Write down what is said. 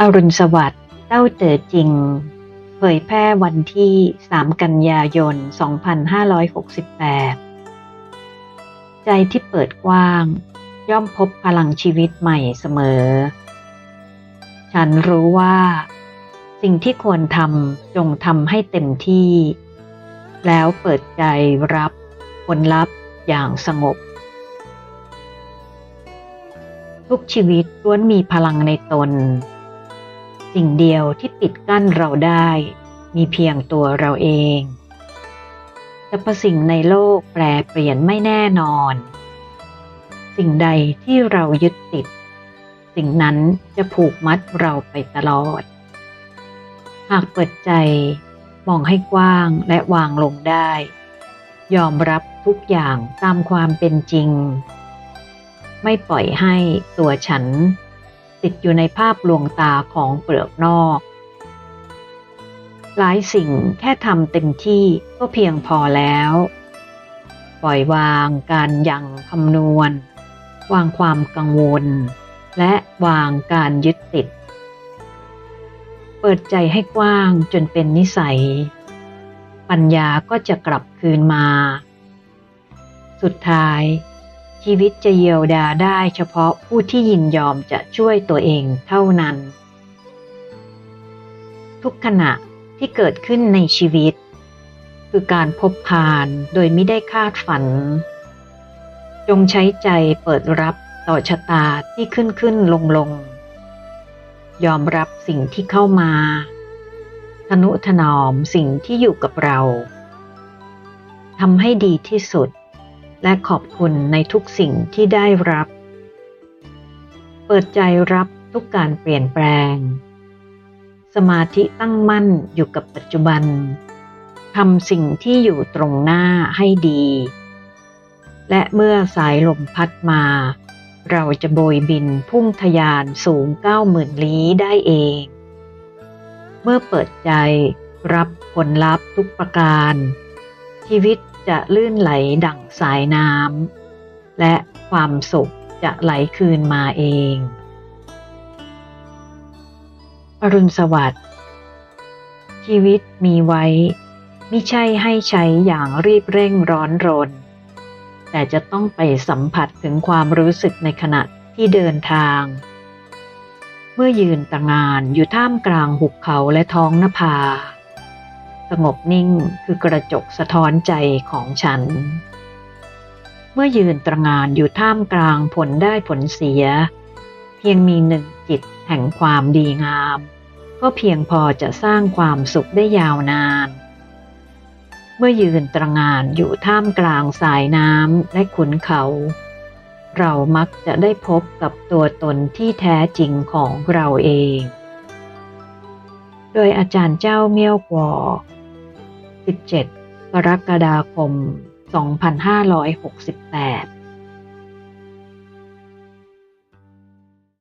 อรุณสวัสดิ์เต้าเต๋อจริง เผยแพร่วันที่ 3 กันยายน 2568 ใจที่เปิดกว้าง ย่อมพบพลังชีวิตใหม่เสมอ ฉันรู้ว่า สิ่งที่ควรทำจงทำให้เต็มที่ แล้วเปิดใจรับผลลัพธ์อย่างสงบ ทุกชีวิตล้วนมีพลังในตน สิ่งเดียวที่ปิดกั้นเราได้ มีเพียงตัวเราเองสรรพสิ่งในโลกแปรเปลี่ยนไม่แน่นอน สิ่งใดที่เรายึดติด สิ่งนั้นจะผูกมัดเราไปตลอด หากเปิดใจมองให้กว้างและวางลงได้ ยอมรับทุกอย่างตามความเป็นจริง ไม่ปล่อยให้ตัวฉัน ติดอยู่ในภาพลวงตาของเปลือกนอก หลายสิ่งแค่ทำเต็มที่ก็เพียงพอแล้ว ปล่อยวางการยังคำนวณ วางความกังวล และวางการยึดติด เปิดใจให้กว้างจนเป็นนิสัย ปัญญาก็จะกลับคืนมา สุดท้าย ชีวิตจะเยียวยาได้เฉพาะผู้ที่ยินยอมจะช่วยตัวเองเท่านั้น ทุกขณะที่เกิดขึ้นในชีวิต คือการพบผ่านโดยไม่ได้คาดฝัน จงใช้ใจเปิดรับต่อชะตาที่ขึ้นขึ้นลงลง ยอมรับสิ่งที่เข้ามาทนุถนอมสิ่งที่อยู่กับเราทำให้ดีที่สุด และขอบคุณในทุกสิ่งที่ได้รับ เปิดใจรับทุกการเปลี่ยนแปลง สมาธิตั้งมั่นอยู่กับปัจจุบันทำสิ่งที่อยู่ตรงหน้าให้ดี และเมื่อสายลมพัดมา เราจะโบยบินพุ่งทะยานสูงเก้าหมื่นลี้ได้เอง เมื่อเปิดใจรับผลลัพธ์ทุกประการ ชีวิต จะลื่นไหลดั่งสายน้ำและความสุขจะไหลคืนมาเอง อรุณสวัสดิ์ ชีวิตมีไว้ ไม่ใช่ให้ใช้อย่างรีบเร่งร้อนรน แต่จะต้องไปสัมผัสถึงความรู้สึกในขณะที่เดินทาง เมื่อยืนตระงานอยู่ท่ามกลางหุบเขาและท้องนภา สงบนิ่งคือกระจกสะท้อนใจของฉัน เมื่อยืนตรงานอยู่ท่ามกลางผลได้ผลเสีย เพียงมีหนึ่งจิตแห่งความดีงาม ก็เพียงพอจะสร้างความสุขได้ยาวนาน เมื่อยืนตรงานอยู่ท่ามกลางสายน้ำและขุนเขา เรามักจะได้พบกับตัวตนที่แท้จริงของเราเองโดยอาจารย์เจ้าเมี่ยวกวอ 17 กรกฎาคม 2568